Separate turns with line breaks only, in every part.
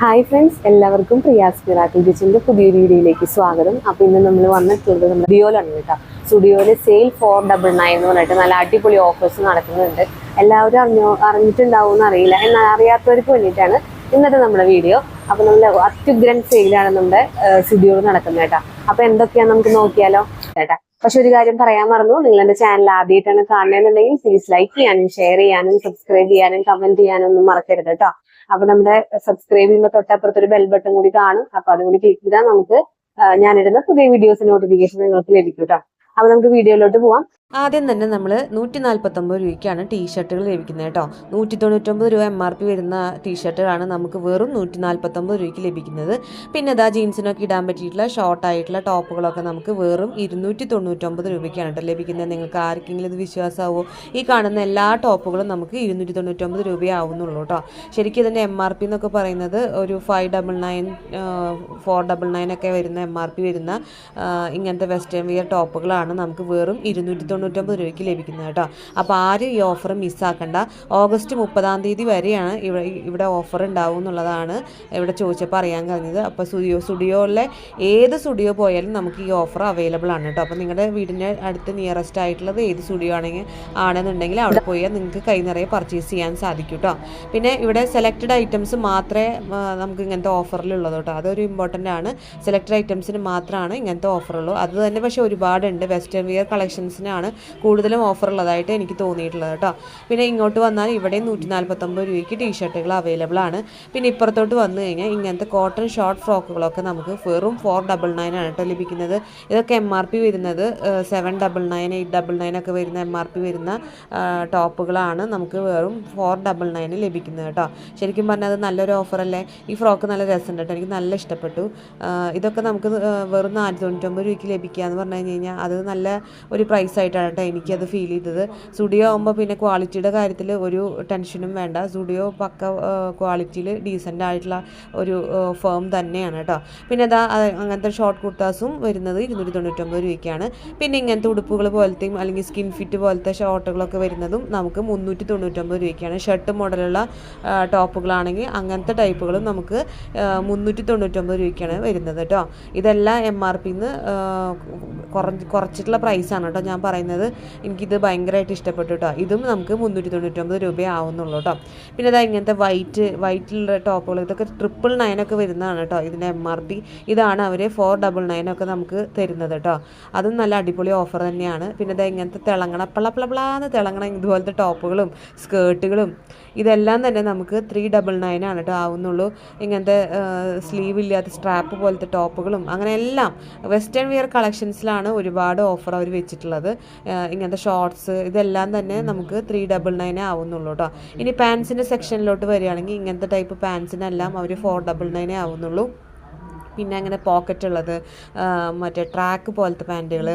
Hi friends എല്ലാവർക്കും Priya's miracle കിച്ചന്റെ പുതിയൊരു വീഡിയോയിലേക്ക് സ്വാഗതം. അപ്പോൾ ഇന്ന് നമ്മൾ വന്നിട്ടുള്ളത് നമ്മുടെ സ്റ്റുഡിയോയിലാണ് കേട്ടോ. സ്റ്റുഡിയോയിൽ സെയിൽ ഫോർ ഡബിൾ നയൻ എന്ന് പറഞ്ഞിട്ട് നല്ല അടിപൊളി ഓഫേഴ്സ് നടക്കുന്നുണ്ട്. എല്ലാവരും അറിഞ്ഞോ അറിഞ്ഞിട്ടുണ്ടാവും എന്ന് അറിയില്ല. എന്നാൽ അറിയാത്തവർക്ക് വേണ്ടിയിട്ടാണ് ഇന്നത്തെ നമ്മുടെ വീഡിയോ. അപ്പോൾ നമ്മൾ അത്യുഗ്രൻ സെയിലാണ് നമ്മുടെ സ്റ്റുഡിയോയിൽ നടക്കുന്നത് കേട്ടോ. അപ്പോൾ എന്തൊക്കെയാണ് നമുക്ക് നോക്കിയാലോ? കേട്ടാ പക്ഷെ ഒരു കാര്യം പറയാൻ മറന്നു. നിങ്ങൾ എന്റെ ചാനൽ ആദ്യമായിട്ടാണ് കാണുന്നുണ്ടെങ്കിൽ പ്ലീസ് ലൈക്ക് ചെയ്യാനും ഷെയർ ചെയ്യാനും സബ്സ്ക്രൈബ് ചെയ്യാനും കമന്റ് ചെയ്യാനും ഒന്നും മറക്കരുത് കേട്ടോ അപ്പൊ നമ്മുടെ സബ്സ്ക്രൈബ് ചെയ്യുമ്പോൾ തൊട്ടപ്പുറത്ത് ഒരു ബെൽ ബട്ടൺ കൂടി കാണും. അപ്പൊ അതുകൂടി ക്ലിക്ക് ചെയ്താൽ നമുക്ക് ഞാനിടുന്ന പുതിയ വീഡിയോസ് നോട്ടിഫിക്കേഷൻ നിങ്ങൾക്ക് ലഭിക്കും കേട്ടോ അപ്പൊ നമുക്ക് വീഡിയോയിലോട്ട് പോവാം.
ആദ്യം തന്നെ നമ്മൾ നൂറ്റി നാൽപ്പത്തൊമ്പത് രൂപയ്ക്കാണ് ടീഷർട്ടുകൾ ലഭിക്കുന്നത് കേട്ടോ. നൂറ്റി തൊണ്ണൂറ്റൊമ്പത് രൂപ എം ആർ പി വരുന്ന ടീഷർട്ടുകളാണ് നമുക്ക് വെറും നൂറ്റി നാൽപ്പത്തൊമ്പത് രൂപയ്ക്ക് ലഭിക്കുന്നത്. പിന്നെ ഇതാ ജീൻസിനൊക്കെ ഇടാൻ പറ്റിയിട്ടുള്ള ഷോർട്ടായിട്ടുള്ള ടോപ്പുകളൊക്കെ നമുക്ക് വെറും ഇരുന്നൂറ്റി തൊണ്ണൂറ്റൊമ്പത് രൂപയ്ക്കാണ് കേട്ടോ ലഭിക്കുന്നത്. നിങ്ങൾക്ക് ആർക്കെങ്കിലും ഇത് വിശ്വാസമാവോ? ഈ കാണുന്ന എല്ലാ ടോപ്പുകളും നമുക്ക് ഇരുന്നൂറ്റി തൊണ്ണൂറ്റൊമ്പത് രൂപയാവുന്നുള്ളൂ കേട്ടോ. ശരിക്കും ഇതിന്റെ എം ആർ പി എന്നൊക്കെ പറയുന്നത് ഒരു five double nine four double nine ഒക്കെ വരുന്ന എം ആർ പി വരുന്ന ഇങ്ങനത്തെ വെസ്റ്റേൺ വിയർ ടോപ്പുകളാണ്. നമുക്ക് വെറും ഇരുന്നൂറ്റി തൊണ്ണൂറ്റൊമ്പത് രൂപയ്ക്ക് ലഭിക്കുന്നത് കേട്ടോ. അപ്പോൾ ആരും ഈ ഓഫർ മിസ്സാക്കണ്ട ഓഗസ്റ്റ് മുപ്പതാം തീയതി വരെയാണ് ഇവിടെ ഇവിടെ ഓഫർ ഉണ്ടാവും എന്നുള്ളതാണ് ഇവിടെ ചോദിച്ചപ്പോൾ അറിയാൻ കഴിഞ്ഞത്. അപ്പോൾ സ്റ്റുഡിയോ സ്റ്റുഡിയോയിലെ ഏത് സ്റ്റുഡിയോ പോയാലും നമുക്ക് ഈ ഓഫർ അവൈലബിൾ ആണ് കേട്ടോ. അപ്പോൾ നിങ്ങളുടെ വീടിന്റെ അടുത്ത് നിയറസ്റ്റ് ആയിട്ടുള്ളത് ഏത് സ്റ്റുഡിയോ ആണെങ്കിൽ ആണെന്നുണ്ടെങ്കിൽ അവിടെ പോയാൽ നിങ്ങൾക്ക് കൈ നിറയെ പർച്ചേസ് ചെയ്യാൻ സാധിക്കും കേട്ടോ. പിന്നെ ഇവിടെ സെലക്റ്റഡ് ഐറ്റംസ് മാത്രമേ നമുക്ക് ഇങ്ങനത്തെ ഓഫറിലുള്ളത് കേട്ടോ. അതൊരു ഇമ്പോർട്ടന്റ് ആണ്. സെലക്റ്റഡ് ഐറ്റംസിന് മാത്രമാണ് ഇങ്ങനത്തെ ഓഫറുള്ളൂ അത് തന്നെ പക്ഷേ ഒരുപാടുണ്ട്. വെസ്റ്റേൺ വിയർ കളക്ഷൻസിനാണ് കൂടുതലും ഓഫർ ഉള്ളതായിട്ട് എനിക്ക് തോന്നിയിട്ടുള്ളത് കേട്ടോ. പിന്നെ ഇങ്ങോട്ട് വന്നാൽ ഇവിടെ നൂറ്റി നാൽപ്പത്തൊമ്പത് രൂപയ്ക്ക് ടീഷർട്ടുകൾ അവൈലബിൾ ആണ്. പിന്നെ ഇപ്പുറത്തോട്ട് വന്നു കഴിഞ്ഞാൽ ഇങ്ങനത്തെ കോട്ടൺ ഷോർട്ട് ഫ്രോക്കുകളൊക്കെ നമുക്ക് വെറും ഫോർ ഡബിൾ നയൻ ആണ് കേട്ടോ ലഭിക്കുന്നത്. ഇതൊക്കെ എം ആർ പി വരുന്നത് seven double nine eight double nine ഒക്കെ വരുന്ന എം ആർ പി വരുന്ന ടോപ്പുകളാണ് നമുക്ക് വെറും ഫോർ ഡബിൾ നയന് ലഭിക്കുന്നത് കേട്ടോ. ശരിക്കും പറഞ്ഞാൽ അത് നല്ലൊരു ഓഫറല്ലേ? ഈ ഫ്രോക്ക് നല്ല രസമുണ്ട് കേട്ടോ. എനിക്ക് നല്ല ഇഷ്ടപ്പെട്ടു. ഇതൊക്കെ നമുക്ക് വെറും നാല് തൊണ്ണൂറ്റൊമ്പത് രൂപയ്ക്ക് ലഭിക്കുക എന്ന് പറഞ്ഞു കഴിഞ്ഞ് കഴിഞ്ഞാൽ അത് നല്ല ഒരു പ്രൈസ് ആയിട്ടാണ് കേട്ടോ എനിക്കത് ഫീൽ ചെയ്തത്. സ്റ്റുഡിയോ ആകുമ്പോൾ പിന്നെ ക്വാളിറ്റിയുടെ കാര്യത്തിൽ ഒരു ടെൻഷനും വേണ്ട. സ്റ്റുഡിയോ പക്ക ക്വാളിറ്റിയിൽ ഡീസന്റ് ആയിട്ടുള്ള ഒരു ഫേം തന്നെയാണ് കേട്ടോ പിന്നെ അതാ അങ്ങനത്തെ ഷോർട്ട് കുർത്താസും വരുന്നത് ഇരുന്നൂറ്റി തൊണ്ണൂറ്റൊമ്പത് രൂപയ്ക്കാണ്. പിന്നെ ഇങ്ങനത്തെ ഉടുപ്പുകൾ പോലത്തെയും അല്ലെങ്കിൽ സ്കിൻ ഫിറ്റ് പോലത്തെ ഷോർട്ടുകളൊക്കെ വരുന്നതും നമുക്ക് മുന്നൂറ്റി തൊണ്ണൂറ്റൊമ്പത് രൂപയ്ക്കാണ്. ഷർട്ട് മോഡലുള്ള ടോപ്പുകളാണെങ്കിൽ അങ്ങനത്തെ ടൈപ്പുകളും നമുക്ക് മുന്നൂറ്റി തൊണ്ണൂറ്റൊമ്പത് രൂപയ്ക്കാണ് വരുന്നത് കേട്ടോ ഇതെല്ലാം എം ആർ പിന്ന് കുറഞ്ഞ് കുറച്ചിട്ടുള്ള പ്രൈസാണ് കേട്ടോ ഞാൻ പറയുന്നത്. എനിക്കിത് ഭയങ്കരമായിട്ട് ഇഷ്ടപ്പെട്ടു കേട്ടോ ഇതും നമുക്ക് മുന്നൂറ്റി തൊണ്ണൂറ്റൊമ്പത് രൂപ ആവുന്നുള്ളൂ കേട്ടോ പിന്നെ ഇതാ ഇങ്ങനത്തെ വൈറ്റ് വൈറ്റിലുള്ള ടോപ്പുകൾ ഇതൊക്കെ ട്രിപ്പിൾ നയനൊക്കെ വരുന്നതാണ് കേട്ടോ ഇതിന്റെ എം ആർ പി ഇതാണ് അവർ ഫോർ ഡബിൾ നയനൊക്കെ നമുക്ക് തരുന്നത് കേട്ടോ അതും നല്ല അടിപൊളി ഓഫർ തന്നെയാണ്. പിന്നെ ഇതാ ഇങ്ങനത്തെ തിളങ്ങണ പളപ്പളപ്പളാന്ന് തിളങ്ങണ ഇതുപോലത്തെ ടോപ്പുകളും സ്കേർട്ടുകളും ഇതെല്ലാം തന്നെ നമുക്ക് ത്രീ ഡബിൾ നയൻ ആണ് കേട്ടോ ആവുന്നുള്ളൂ. ഇങ്ങനത്തെ സ്ലീവ് ഇല്ലാത്ത സ്ട്രാപ്പ് പോലത്തെ ടോപ്പുകളും അങ്ങനെ എല്ലാം വെസ്റ്റേൺ വിയർ കളക്ഷൻസിലാണ് ഒരുപാട് ഓഫർ അവർ വെച്ചിട്ടുള്ളത്. ഇങ്ങനത്തെ ഷോർട്സ് ഇതെല്ലാം തന്നെ നമുക്ക് ത്രീ ഡബിൾ നയനേ ആവുന്നുള്ളൂ കേട്ടോ ഇനി പാൻസിന്റെ സെക്ഷനിലോട്ട് വരികയാണെങ്കിൽ ഇങ്ങനത്തെ ടൈപ്പ് പാൻസിനെല്ലാം അവർ ഫോർ ഡബിൾ നയനേ ആവുന്നുള്ളൂ. പിന്നെ അങ്ങനെ പോക്കറ്റ് ഉള്ളത് മറ്റേ ട്രാക്ക് പോലത്തെ പാന്റുകൾ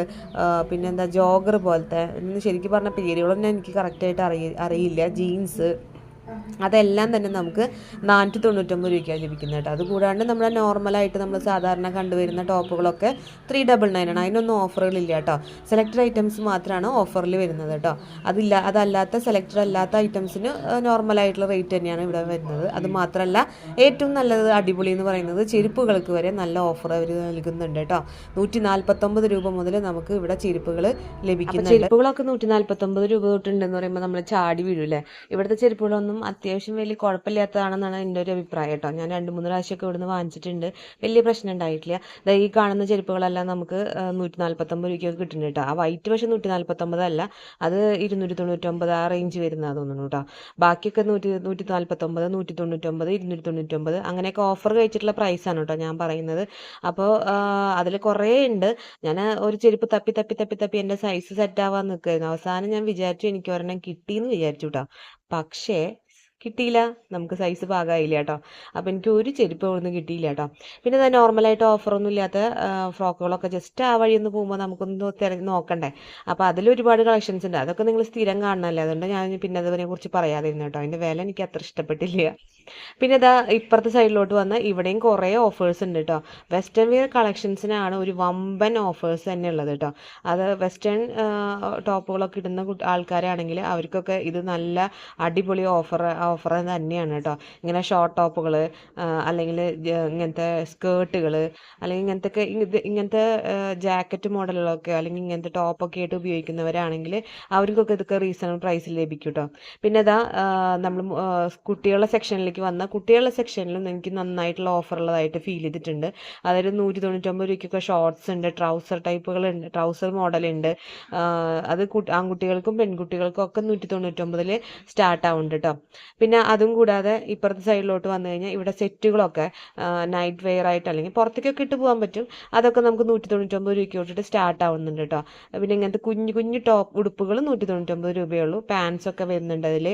പിന്നെന്താ ജോഗർ പോലത്തെ ശരിക്കും പറഞ്ഞ പേരുകളൊന്നും എനിക്ക് കറക്റ്റായിട്ട് അറിയ അറിയില്ല. ജീൻസ് അതെല്ലാം തന്നെ നമുക്ക് നാനൂറ്റി തൊണ്ണൂറ്റൊമ്പത് രൂപയ്ക്കാണ് ലഭിക്കുന്നത് കേട്ടോ. അതുകൂടാണ്ട് നമ്മുടെ നോർമലായിട്ട് നമ്മൾ സാധാരണ കണ്ടുവരുന്ന ടോപ്പുകളൊക്കെ ത്രീ ഡബിൾ നയൻ ആണ്. അതിനൊന്നും ഓഫറുകളില്ല കേട്ടോ. സെലക്റ്റഡ് ഐറ്റംസ് മാത്രമാണ് ഓഫറിൽ വരുന്നത് കേട്ടോ. അതില്ല അതല്ലാത്ത സെലക്റ്റഡ് അല്ലാത്ത ഐറ്റംസിന് നോർമലായിട്ടുള്ള റേറ്റ് തന്നെയാണ് ഇവിടെ വരുന്നത്. അത് മാത്രമല്ല ഏറ്റവും നല്ലത് അടിപൊളി എന്ന് പറയുന്നത് ചെരുപ്പുകൾക്ക് വരെ നല്ല ഓഫർ അവർ നൽകുന്നുണ്ട് കേട്ടോ. നൂറ്റി നാൽപ്പത്തൊമ്പത് രൂപ മുതൽ നമുക്ക് ഇവിടെ ചെരുപ്പുകൾ ലഭിക്കുന്നുണ്ട്. ചെരുപ്പുകളൊക്കെ നൂറ്റി നാൽപ്പത്തൊമ്പത് രൂപ തൊട്ടുണ്ടെന്ന് പറയുമ്പോൾ നമ്മൾ ചാടി വീഴൂല്ലേ ഇവിടുത്തെ ചെരുപ്പുകളൊന്നും അത്യാവശ്യം വലിയ കുഴപ്പമില്ലാത്തതാണെന്നാണ് എന്റെ ഒരു അഭിപ്രായം കേട്ടോ. ഞാൻ രണ്ട് മൂന്ന് പ്രാവശ്യമൊക്കെ ഇവിടുന്ന് വാങ്ങിച്ചിട്ടുണ്ട്. വലിയ പ്രശ്നം ഉണ്ടായിട്ടില്ല. ഈ കാണുന്ന ചെരുപ്പുകളെല്ലാം നമുക്ക് നൂറ്റി നാൽപ്പത്തൊമ്പത് രൂപയ്ക്കൊക്കെ കിട്ടുന്നുണ്ട് കേട്ടോ. ആ വൈറ്റ് പക്ഷേ നൂറ്റി നാൽപ്പത്തൊമ്പതല്ല അത് ഇരുന്നൂറ്റി തൊണ്ണൂറ്റൊമ്പത് ആ റേഞ്ച് വരുന്നതാണ് തോന്നുന്നു കേട്ടോ. ബാക്കിയൊക്കെ നൂറ്റി നൂറ്റി നാൽപ്പത്തൊമ്പത് നൂറ്റി തൊണ്ണൂറ്റൊമ്പത് ഇരുന്നൂറ്റി തൊണ്ണൂറ്റൊമ്പത് അങ്ങനെയൊക്കെ ഓഫർ കഴിച്ചിട്ടുള്ള പ്രൈസാണ് കേട്ടോ ഞാൻ പറയുന്നത്. അപ്പോൾ അതിൽ കുറേ ഉണ്ട്. ഞാൻ ഒരു ചെരുപ്പ് തപ്പി തപ്പി തപ്പി തപ്പി എന്റെ സൈസ് സെറ്റ് ആവാൻ നിൽക്കുകയായിരുന്നു അവസാനം ഞാൻ വിചാരിച്ചു എനിക്ക് ഒരെണ്ണം കിട്ടിയെന്ന് വിചാരിച്ചു കേട്ടോ. പക്ഷേ കിട്ടിയില്ല. നമുക്ക് സൈസ് പാകമായില്ല കേട്ടോ. അപ്പോൾ എനിക്ക് ഒരു ചെരുപ്പ് ഇവിടുന്ന് കിട്ടിയില്ല കേട്ടോ. പിന്നെ ഇതാ നോർമലായിട്ട് ഓഫറൊന്നും ഇല്ലാത്ത ഫ്രോക്കുകളൊക്കെ ജസ്റ്റ് ആ വഴി ഒന്ന് പോകുമ്പോൾ നമുക്കൊന്ന് തിരഞ്ഞ് നോക്കണ്ടേ. അപ്പോൾ അതിൽ ഒരുപാട് കളക്ഷൻസ് ഉണ്ട്. അതൊക്കെ നിങ്ങൾ സ്ഥിരം കാണണമല്ലേ അതുകൊണ്ട് ഞാൻ പിന്നെ അതിനെ കുറിച്ച് പറയാതിരുന്നു കേട്ടോ. അതിന്റെ വില എനിക്ക് അത്ര ഇഷ്ടപ്പെട്ടില്ല. പിന്നെ ഇതാ ഇപ്പുറത്തെ സൈഡിലോട്ട് വന്ന് ഇവിടെയും കുറേ ഓഫേഴ്സ് ഉണ്ട് കേട്ടോ വെസ്റ്റേൺ വെയർ കളക്ഷൻസിനാണ് ഒരു വമ്പൻ ഓഫേഴ്സ് തന്നെ ഉള്ളത് കേട്ടോ അത് വെസ്റ്റേൺ ടോപ്പുകളൊക്കെ ഇടുന്ന ആൾക്കാരെ ആൾക്കാരാണെങ്കിൽ അവർക്കൊക്കെ ഇത് നല്ല അടിപൊളി ഓഫർ ഓഫർ തന്നെയാണ് കേട്ടോ ഇങ്ങനെ ഷോർട്ട് ടോപ്പുകൾ അല്ലെങ്കിൽ ഇങ്ങനത്തെ സ്കേർട്ടുകൾ അല്ലെങ്കിൽ ഇങ്ങനത്തെ ഇങ്ങനത്തെ ജാക്കറ്റ് മോഡലുകളൊക്കെ അല്ലെങ്കിൽ ഇങ്ങനത്തെ ടോപ്പൊക്കെ ആയിട്ട് ഉപയോഗിക്കുന്നവരാണെങ്കിൽ അവർക്കൊക്കെ ഇതൊക്കെ റീസണബിൾ പ്രൈസിൽ ലഭിക്കും കേട്ടോ പിന്നെ ഇതാ നമ്മൾ കുട്ടികളുടെ സെക്ഷനിലേക്ക് വന്ന കുട്ടികളുടെ സെക്ഷനിലും എനിക്ക് നന്നായിട്ടുള്ള ഓഫർ ഉള്ളതായിട്ട് ഫീൽ ചെയ്തിട്ടുണ്ട്. അതായത് നൂറ്റി തൊണ്ണൂറ്റൊമ്പത് രൂപയ്ക്കൊക്കെ ഷോർട്സ് ഉണ്ട് ട്രൗസർ ടൈപ്പുകളുണ്ട് ട്രൗസർ മോഡലുണ്ട് അത് ആൺകുട്ടികൾക്കും പെൺകുട്ടികൾക്കും ഒക്കെ നൂറ്റി തൊണ്ണൂറ്റൊമ്പതിൽ സ്റ്റാർട്ട് ആവുന്നുണ്ട് കേട്ടോ പിന്നെ അതും കൂടാതെ ഇപ്പുറത്തെ സൈഡിലോട്ട് വന്നു കഴിഞ്ഞാൽ ഇവിടെ സെറ്റുകളൊക്കെ നൈറ്റ് വെയർ ആയിട്ട് അല്ലെങ്കിൽ പുറത്തേക്കൊക്കെ ഇട്ട് പോകാൻ പറ്റും. അതൊക്കെ നമുക്ക് നൂറ്റി തൊണ്ണൂറ്റൊമ്പത് രൂപയ്ക്ക് തൊട്ടിട്ട് സ്റ്റാർട്ട് ആവുന്നുണ്ട് കേട്ടോ പിന്നെ ഇങ്ങനത്തെ കുഞ്ഞു കുഞ്ഞു ടോപ്പ് ഉടുപ്പുകൾ നൂറ്റി തൊണ്ണൂറ്റൊമ്പത് രൂപയുള്ളൂ പാൻസ് ഒക്കെ വരുന്നുണ്ട് അതിൽ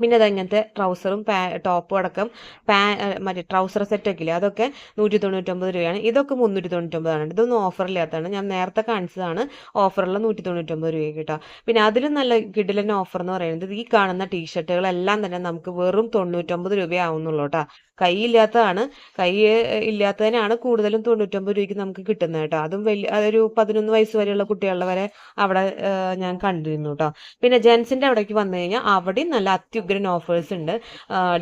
പിന്നെ അത് ഇങ്ങനത്തെ ട്രൗസറും പാ ടോപ്പും അടക്കം പാ മറ്റേ ട്രൗസർ സെറ്റൊക്കെ ഇല്ലേ? അതൊക്കെ നൂറ്റി തൊണ്ണൂറ്റൊമ്പത് രൂപയാണ്. ഇതൊക്കെ മുന്നൂറ്റി തൊണ്ണൂറ്റൊമ്പതാണ് ഇതൊന്നും ഓഫറില്ലാത്തതാണ് ഞാൻ നേരത്തെ കാണിച്ചതാണ്. ഓഫറുള്ള നൂറ്റി തൊണ്ണൂറ്റൊമ്പത് രൂപ കേട്ടോ പിന്നെ അതിലും നല്ല കിടിലൻ ഓഫർ എന്ന് പറയുന്നത് ഈ കാണുന്ന ടീഷർട്ടുകളെല്ലാം തന്നെ നമുക്ക് വെറും തൊണ്ണൂറ്റൊമ്പത് രൂപയാവുന്നുള്ളൂ കേട്ടോ കൈ ഇല്ലാത്തതാണ്. കൈ ഇല്ലാത്തതിനാണ് കൂടുതലും തൊണ്ണൂറ്റൊമ്പത് രൂപയ്ക്ക് നമുക്ക് കിട്ടുന്നത് കേട്ടോ അതും വലിയ അതൊരു പതിനൊന്ന് വയസ്സ് വരെയുള്ള കുട്ടികളുടെ വരെ അവിടെ ഞാൻ കണ്ടിരുന്നു കേട്ടോ പിന്നെ ജെൻസിന്റെ അവിടേക്ക് വന്നു കഴിഞ്ഞാൽ അവിടെയും നല്ല അത്യുഗ്രൻ ഓഫേഴ്സ് ഉണ്ട്.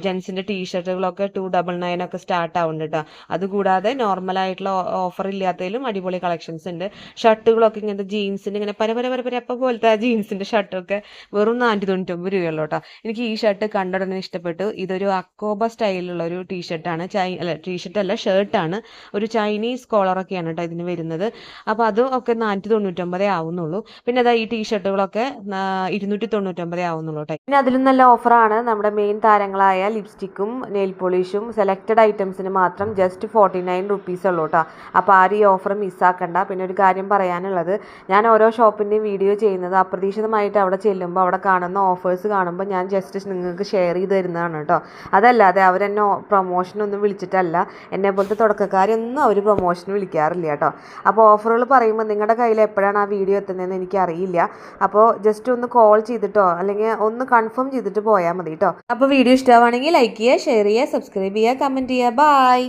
ജെൻസിന്റെ ടീഷർട്ടുകളൊക്കെ ടു ഡബിൾ നയൻ ഒക്കെ സ്റ്റാർട്ട് ആവുന്നുണ്ട് കേട്ടോ അതുകൂടാതെ നോർമൽ ആയിട്ടുള്ള ഓഫർ ഇല്ലാത്തതിലും അടിപൊളി കളക്ഷൻസ് ഉണ്ട്. ഷർട്ടുകളൊക്കെ ഇങ്ങനത്തെ ജീൻസിന്റെ ഇങ്ങനെ പല പല പല പല എപ്പോൾ പോലത്തെ ആ ജീൻസിന്റെ ഷർട്ടൊക്കെ വെറും നാനൂറ്റി തൊണ്ണൂറ്റൊമ്പത് രൂപയുള്ളൂ കേട്ടോ എനിക്ക് ഈ ഷർട്ട് കണ്ട ഉടനെ ഇഷ്ടപ്പെട്ടു. ഇതൊരു അക്കോബ സ്റ്റൈലുള്ള ഒരു ടീഷർട്ടാണ് ചൈ അല്ല ടീഷർട്ട് അല്ല ഷർട്ടാണ് ഒരു ചൈനീസ് കോളറൊക്കെയാണ് കേട്ടോ ഇതിന് വരുന്നത്. അപ്പോൾ അതും ഒക്കെ നാനൂറ്റി തൊണ്ണൂറ്റൊമ്പതേ ആവുന്നുള്ളൂ. പിന്നെ അതാ ഈ ടീഷർട്ടുകളൊക്കെ ഇരുന്നൂറ്റി തൊണ്ണൂറ്റൊമ്പതേ ആവുന്നുള്ളൂ കേട്ടോ പിന്നെ അതിലും നല്ല ഓഫറാണ് നമ്മുടെ മെയിൻ താരങ്ങളായ ലിപ്സ്റ്റിക്കും നെയിൽ പോളിഷും സെലക്റ്റഡ് ഐറ്റംസിന് മാത്രം ജസ്റ്റ് ഫോർട്ടി നയൻ റുപ്പീസ് ഉള്ളൂ കേട്ടോ അപ്പോൾ ആരും ഈ ഓഫർ മിസ്സാക്കണ്ട പിന്നെ ഒരു കാര്യം പറയാനുള്ളത് ഞാൻ ഓരോ ഷോപ്പിന്റെയും വീഡിയോ ചെയ്യുന്നത് അപ്രതീക്ഷിതമായിട്ട് അവിടെ ചെല്ലുമ്പോൾ അവിടെ കാണുന്ന ഓഫേഴ്സ് കാണുമ്പോൾ ഞാൻ ജസ്റ്റ് നിങ്ങൾക്ക് ഷെയർ ചെയ്ത് തരുന്നതാണ് കേട്ടോ അതല്ലാതെ അവരെന്നെ പ്രൊമോഷനൊന്നും വിളിച്ചിട്ടല്ല. എന്നെ പോലത്തെ തുടക്കക്കാരൊന്നും അവർ പ്രൊമോഷൻ വിളിക്കാറില്ല കേട്ടോ അപ്പോൾ ഓഫറുകൾ പറയുമ്പോൾ നിങ്ങളുടെ കയ്യിൽ എപ്പോഴാണ് ആ വീഡിയോ എത്തുന്നതെന്ന് എനിക്കറിയില്ല. അപ്പോൾ ജസ്റ്റ് ഒന്ന് കോൾ ചെയ്തിട്ടോ അല്ലെങ്കിൽ ഒന്ന് കൺഫേം ചെയ്തിട്ട് പോയാൽ മതി കേട്ടോ അപ്പോൾ വീഡിയോ ഇഷ്ടമാണെങ്കിൽ ലൈക്ക് ചെയ്യുക ഷെയർ ചെയ്യുക സബ്സ്ക്രൈബ് ചെയ്യുക കമന്റ് ചെയ്യുക. ബൈ